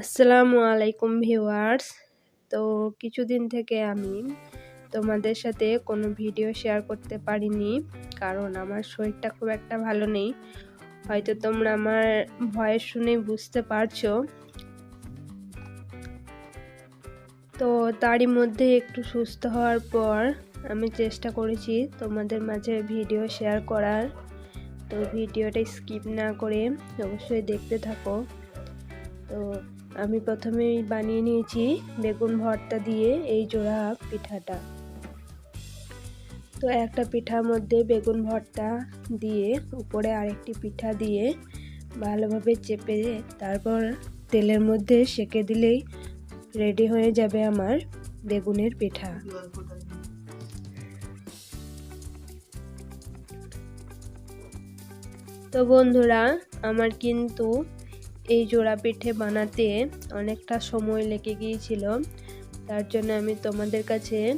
আসসালামু আলাইকুম ভিউয়ার্স। তো কিছুদিন থেকে আমি তোমাদের সাথে কোনো ভিডিও শেয়ার করতে পারিনি, কারণ আমার শরীরটা খুব একটা ভালো নেই। হয়তো তোমরা আমার ভয়েস শুনেই বুঝতে পারছ। তো তারই মধ্যে একটু সুস্থ হওয়ার পর আমি চেষ্টা করেছি তোমাদের মাঝে ভিডিও শেয়ার করার। তো ভিডিওটা স্কিপ না করে অবশ্যই দেখতে থাকো। তো আমি প্রথমেই বানিয়ে নিয়েছি বেগুন ভর্তা দিয়ে এই জোড়া পিঠাটা। তো একটা পিঠার মধ্যে বেগুন ভর্তা দিয়ে উপরে আরেকটি পিঠা দিয়ে ভালোভাবে চেপে তারপর তেলের মধ্যে সেকে দিলেই রেডি হয়ে যাবে আমার বেগুনের পিঠা। তো বন্ধুরা, আমার কিন্তু এই জোড়া পিঠে বানাতে অনেকটা সময় লেগে গিয়েছিল। তার জন্য আমি তোমাদের কাছে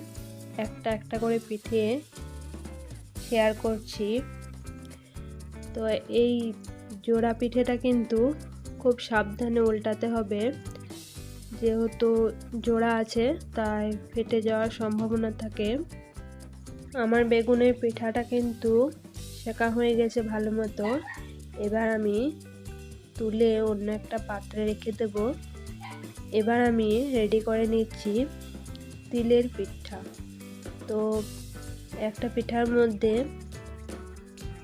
একটা একটা করে পিঠে শেয়ার করছি। তো এই জোড়া পিঠেটা কিন্তু খুব সাবধানে উল্টাতে হবে। যেহেতু জোড়া আছে, তাই ফেটে যাওয়ার সম্ভাবনা থাকে। আমার বেগুনের পিঠাটা কিন্তু শেখা হয়ে গেছে ভালো মতো। এবার আমি তুলে অন্য একটা পাত্রে রেখে দেব। এবার আমি রেডি করে নিচ্ছি তিলের পিঠা। তো একটা পিঠার মধ্যে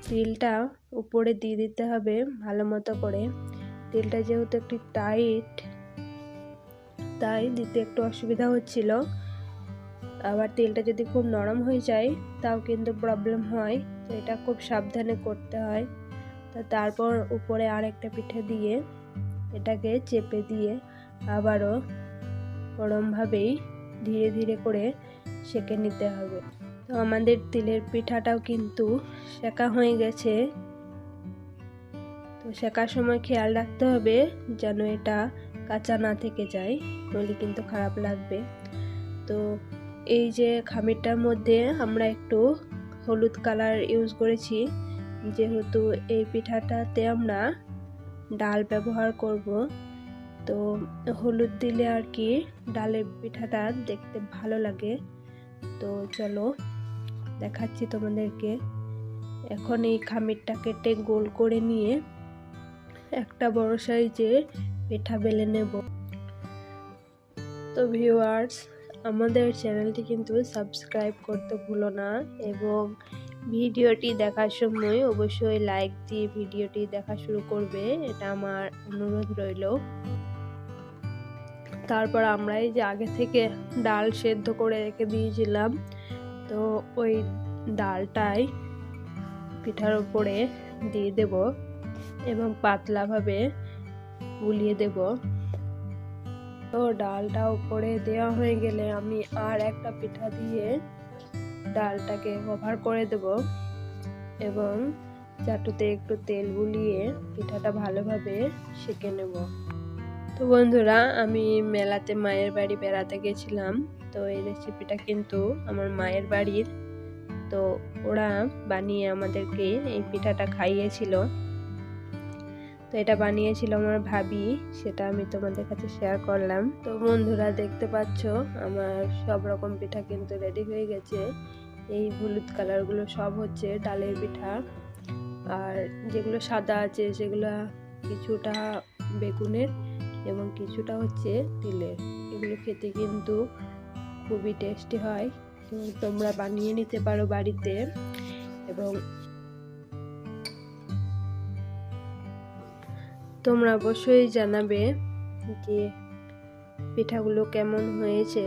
তিলটা উপরে দিয়ে দিতে হবে ভালো মতো করে। তিলটা যেহেতু একটু টাইট তাই দিতে একটু অসুবিধা হচ্ছিল। আবার তেলটা যদি খুব নরম হয়ে যায়, তাও কিন্তু প্রবলেম হয়। তো এটা খুব সাবধানে করতে হয়। তারপর উপরে আরেকটা পিঠে দিয়ে এটাকে চেপে দিয়ে আবারও গরমভাবেই ধীরে ধীরে করে সেঁকে নিতে হবে। তো আমাদের তিলের পিঠাটাও কিন্তু শেখা হয়ে গেছে। তো শেখার সময় খেয়াল রাখতে হবে যেন এটা কাঁচা না থেকে যায়, নইলে কিন্তু খারাপ লাগবে। তো এই যে খামিরটার মধ্যে আমরা একটু হলুদ কালার ইউজ করেছি যেহেতু এই পিঠাটাতে আমরা ডাল ব্যবহার করব, তো হলুদ দিলে আর কি ডালের পিঠাটা দেখতে ভালো লাগে। তো চলো দেখাচ্ছি তোমাদেরকে। এখন এই খামিরটা কেটে গোল করে নিয়ে একটা বড় সাইজে পিঠা বেলে নেব। তো ভিউয়ার্স, আমাদের চ্যানেলটি কিন্তু সাবস্ক্রাইব করতে ভুলো না এবং ভিডিওটি দেখার সময় অবশ্যই লাইক দিয়ে ভিডিওটি দেখা শুরু করবে, এটা আমার অনুরোধ রইল। তারপর আমরা এই যে আগে থেকে ডাল সেদ্ধ করে রেখে দিয়েছিলাম, তো ওই ডালটাই পিঠার উপরে দিয়ে দেব এবং পাতলাভাবে গুলিয়ে দেব। তো ডালটা উপরে দেওয়া হয়ে গেলে আমি আর একটা পিঠা দিয়ে ডালটাকে কভার করে দেব এবং চাটুতে একটু তেল গুলিয়ে পিঠাটা ভালোভাবে সেঁকে নেব। তো বন্ধুরা, আমি মেলাতে মায়ের বাড়ি বেড়াতে গেছিলাম, তো এই রেসিপিটা কিন্তু আমার মায়ের বাড়ির। তো ওরা বানিয়ে আমাদেরকে এই পিঠাটা খাইয়েছিল। তো এটা বানিয়েছিল আমার ভাবি, সেটা আমি তোমাদের কাছে শেয়ার করলাম। তো বন্ধুরা দেখতে পাচ্ছ, আমার সব রকম পিঠা কিন্তু রেডি হয়ে গেছে। এই হলুদ কালারগুলো সব হচ্ছে ডালের পিঠা। আর যেগুলো সাদা আছে, সেগুলো কিছুটা বেগুনের এবং কিছুটা হচ্ছে তিলের। এগুলো খেতে কিন্তু খুবই টেস্টি হয়। তোমরা বানিয়ে নিতে পারো বাড়িতে। এবং তোমরা অবশ্যই জানাবে যে পিঠাগুলো কেমন হয়েছে।